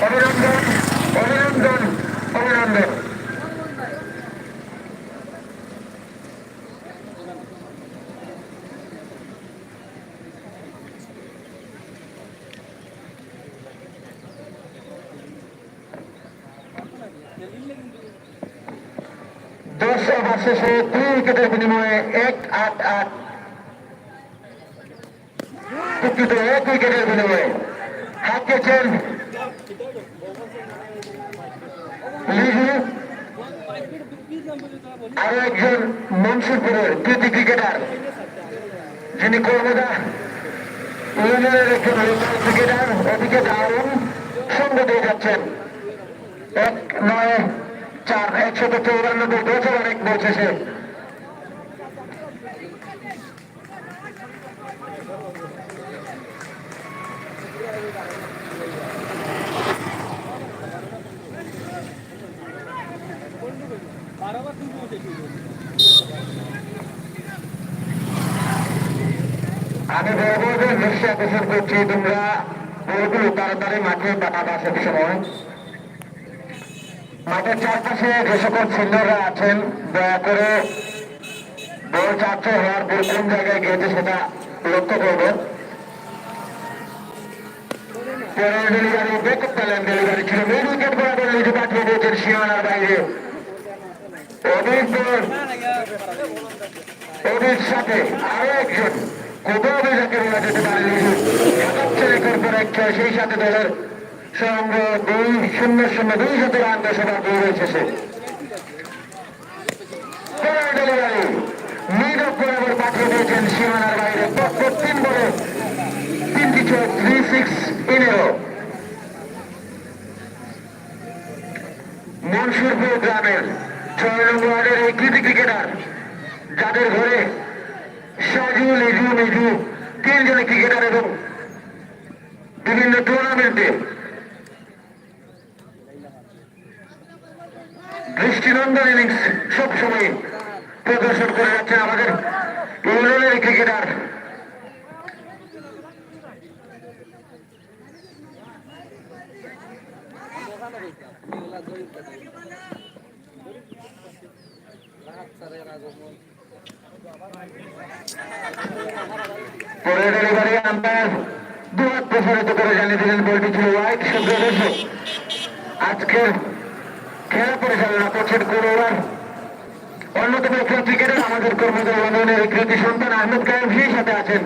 অভিনন্দন অভিনন্দন অভিনন্দন দশ ওভার শেষে দুই উইকেটের বিনিময়ে এক আট আট দুঃখিত এক উইকেটের বিনিময়ে লিজু আরও একজন মনসুরপুরের কৃতি ক্রিকেটার, যিনি কর্মদা ইউনিয়নের একজন ক্রিকেটার ওদিকে দারুণ সঙ্গ দিয়ে যাচ্ছেন। এক নয় চার, একশত চৌরানব্বই বছর অনেক বলছে সে। আমি বলব যে দৃষ্টি আকর্ষণ করছি, তোমরা বলগুলো তাড়াতাড়ি মাঠে পাঠাবা সব সময়। মাঠের চারপাশে যে সকল সিনিয়ররা আছেন, দয়া করে বল চারশো হওয়ার পর কোন জায়গায় গিয়েছে সেটা লক্ষ্য করবেন ডেলিভারি ব্যাকআপ পেলেন ডেলিভারি ছিল মেন উইকেট বরাবর লিজু পাঠিয়ে দিয়েছেন সীমানার বাইরে। অভির সাথে আরও একজন কোথাও যাকে বলা যেতে পারে লিজু একাচ্ছে রেকর্ড করে একটা সেই সাথে দলের সঙ্গ দুই শূন্য শূন্য দুই শত রান দশটা দুই রয়েছে সে ডেলিভারি পাঠিয়ে দিয়েছেন সীমানার বাইরে পরপর তিন বলে তিনটি ছয় থ্রি সিক্স ইনেরো মনসুরপুর গ্রামের ছয় নম্বর ওয়ার্ডের এই কৃতি ক্রিকেটার যাদের ঘরে সাজু লিজু মিজু, তিনজনে ক্রিকেটার এবং বিভিন্ন টুর্নামেন্টে দৃষ্টিনন্দন ইনিংস সবসময় প্রদর্শন করে যাচ্ছে আমাদের ইউনিয়নের ক্রিকেটার। পরে ডেলিভারি আম্পায়ার দুহাত প্রসারিত করে জানিয়ে দিলেন, বলটি ছিল সুপ্রিয় দর্শক, আজকের খেলা পরিচালনা করছেন করোয়ার অন্যতম একজন ক্রিকেটার, আমাদের কর্মদল ইউনিয়নের কৃতি সন্তান আহমেদ কায়েম সাথে আছেন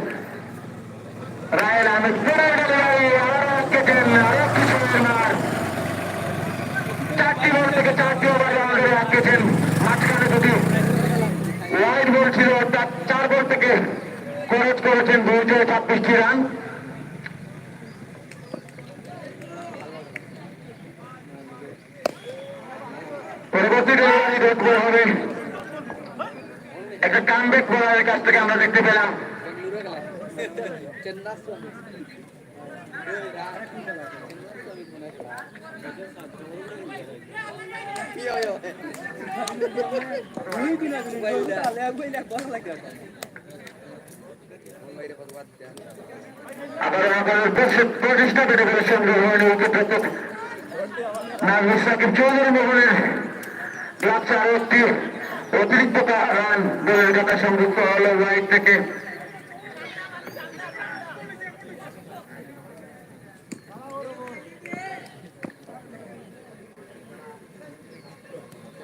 রায়েল আহমেদ। পরে ডেলিভারি আরও কেটেন আরও কিছু মার চারটি বল থেকে চারটি ওভারে আমাদের আটকেছেন মাঝখানে যদি ওয়াইড বল ছিল, চার বল থেকে খরচ করেছেন দুইশো ছাব্বিশটি রান। পরবর্তী হবে। একটা কাছ থেকে আমরা দেখতে পেলাম। আবার প্রচেষ্টা পেতে পেরেছেন রোহিণী উইকেট নাজমুল সাকিব চৌধুরী মোহনের অতিরিক্ত রান দলের কথা সংযুক্ত হলো ওয়াইড থেকে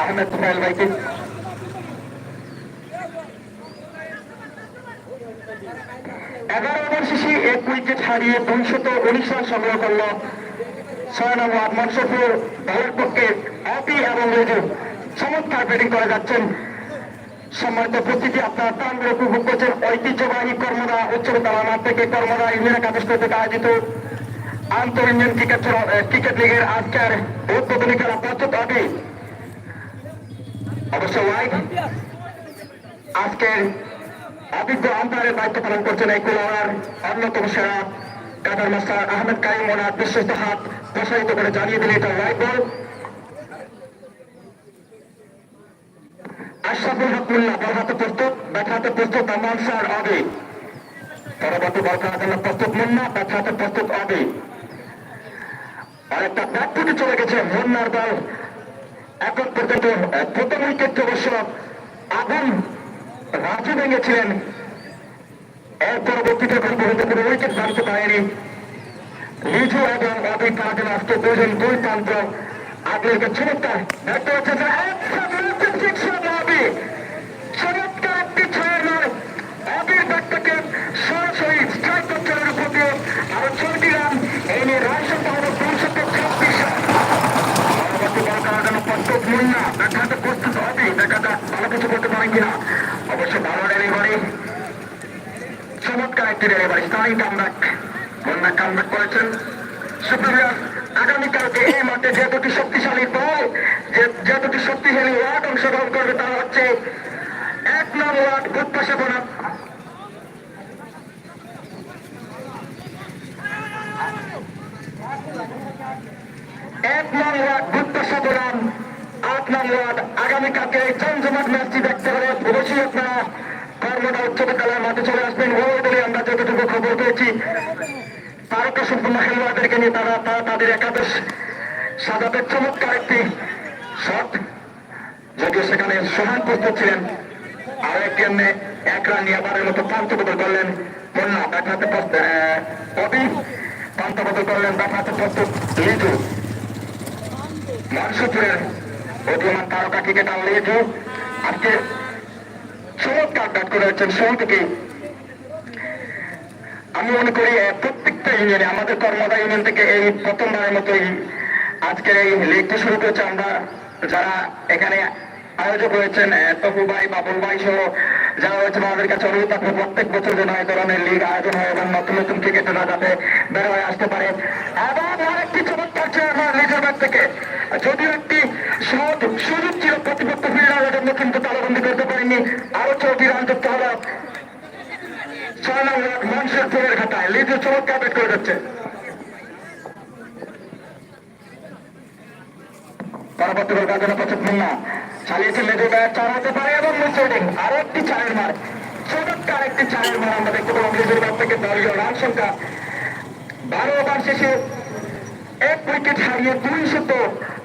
আহমেদ সুমাইল ভাইকে এগারো ওভার শেষে এক উইকেট হারিয়ে দুইশত উনিশ রান সংগ্রহ করল ছয় নম্বর মনসুফুর দলের পক্ষে অপি এবং রেজু। চমৎকার ব্যাটিং করে যাচ্ছেন। সম্মানিত উপস্থিতি, আপনারা প্রাণের উপভোগ করছেন। ঐতিহ্যবাহী কর্মদা, উচ্চ বিদ্যালয় থেকে কর্মদা ইউনিয়ন একাদশ থেকে আয়োজিত আন্তর ইউনিয়ন ক্রিকেট ক্রিকেট লিগের আজকের উদ্বোধনী খেলা প্রস্তুত হবে অবশ্য লাইভ আজকের অভিজ্ঞ আম্পায়ারের দায়িত্ব পালন করছেন এই কুলার অন্যতম সেরা কাটার মাস্টার আহমেদ কাইম ওনার বিশ্বস্ত হাত প্রসারিত করে জানিয়ে দিলে এটা লাইভ বল আশরাফুল হক মোল্লা, বল হাতে প্রস্তুত, ব্যাট হাতে প্রস্তুত আমান স্যার আবে পরবর্তী বল খেলার জন্য প্রস্তুত মুন্না ব্যাট হাতে প্রস্তুত আর একটা ব্যাট থেকে চলে গেছে মুন্নার বল এখন পর্যন্ত প্রথম উইকেট অবশ্য আগুন রাজু ভেঙেছিলেন। এর পরবর্তীতে এখন পর্যন্ত কোনো উইকেট মারতে পারেনি। লিজু এবং অবি তাদের আজকে দুজন দুই প্রান্ত আগের চমৎকার ব্যাট করেছে চমৎকার একটি ছয়ের নয় অবির ব্যাট থেকে সরাসরি স্ট্রাইক করছেন উপর দিয়ে আরও ছয়টি রান এই নিয়ে রান সংখ্যা হলো দুইশত ছাব্বিশ পরবর্তী বল করার জন্য প্রস্তুত মুন্না ব্যাট হাতে প্রস্তুত হবে দেখা যাক ভালো পারেন কিনা? অবশ্য ভালো ডেলিভারি চমৎকার একটি delivery starring comeback Munna comeback করেছেন সুপ্রিয়া। আগামীকালকে এই মাঠে যে দুটি শক্তিশালী দল, যে দুটি শক্তিশালী ওয়ার্ড অংশগ্রহণ করবে, তারা হচ্ছে এক নং ওয়ার্ড প্রত্যাশা করা এক নং ওয়ার্ড প্রত্যাশা করান আট নং আগামীকালকে এই জমজমাট ম্যাচটি দেখতে হলে অবশ্যই আপনারা কর্মটা উচ্চ বিদ্যালয়ের মাঠে চলে আসবেন। ওই বলে আমরা যতটুকু খবর পেয়েছি তারকা সম্পূর্ণ খেলোয়াড়দেরকে নিয়ে তারা তারা তাদের একাদশ সাজাতে চমৎকার একটি শট। যদিও সেখানে সোহান প্রস্তুত ছিলেন আর একটি এমনি এক রান নিয়ে আবারের মতো প্রান্ত বদল করলেন বন্যা। ব্যাট হাতে অবি প্রান্ত বদল করলেন হাতে প্রস্তুত লিজু মানসুপুরের অধিমান তারকা ক্রিকেটার লিজু আজকে চমৎকার ব্যাট করে হচ্ছেন শুরু থেকেই আমি মনে করি প্রত্যেকটা ইউনিয়নে আমাদের কর্মদা ইউনিয়ন থেকে এই প্রথমবারের মতো এই এই লিগটি শুরু করেছে আমরা। যারা এখানে আয়োজক রয়েছেন তপু ভাই, বাবুল ভাই সহ যারা রয়েছে আমাদের কাছে অনুরোধ থাকবে, প্রত্যেক বছর যেন এই ধরনের লিগ আয়োজন হয় এবং নতুন নতুন ক্রিকেটাররা যাতে বের হয়ে আসতে পারে। এবং আরেকটি চমৎকার চেয়ারম্যান নিজের ব্যাট থেকে। যদিও একটি সুযোগ ছিল প্রতিপক্ষ ফিল্ডারের জন্য কিন্তু তালাবন্দি করতে পারেনি আরও রান করতে হলো ছয় মানুষের ফোনের খাতায়। লিজু চমৎকার ব্যাট করে যাচ্ছে। পরবর্তী বল কাজে পছন্দ মুন্না চালিয়েছে লেজু ব্যাট, চার হতে পারে এবং মুসিডিং আরও একটি চারের মার। চমৎকার একটি চারের মার আমরা দেখতে পেলাম লিজুর শেষে এক উইকেট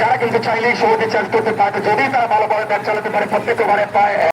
যারা কিন্তু চাইলেই সহজে চাষ করতে পারে, যদি তারা ভালোভাবে ভালো চালাতে পারে প্রত্যেক ওভারে পায়।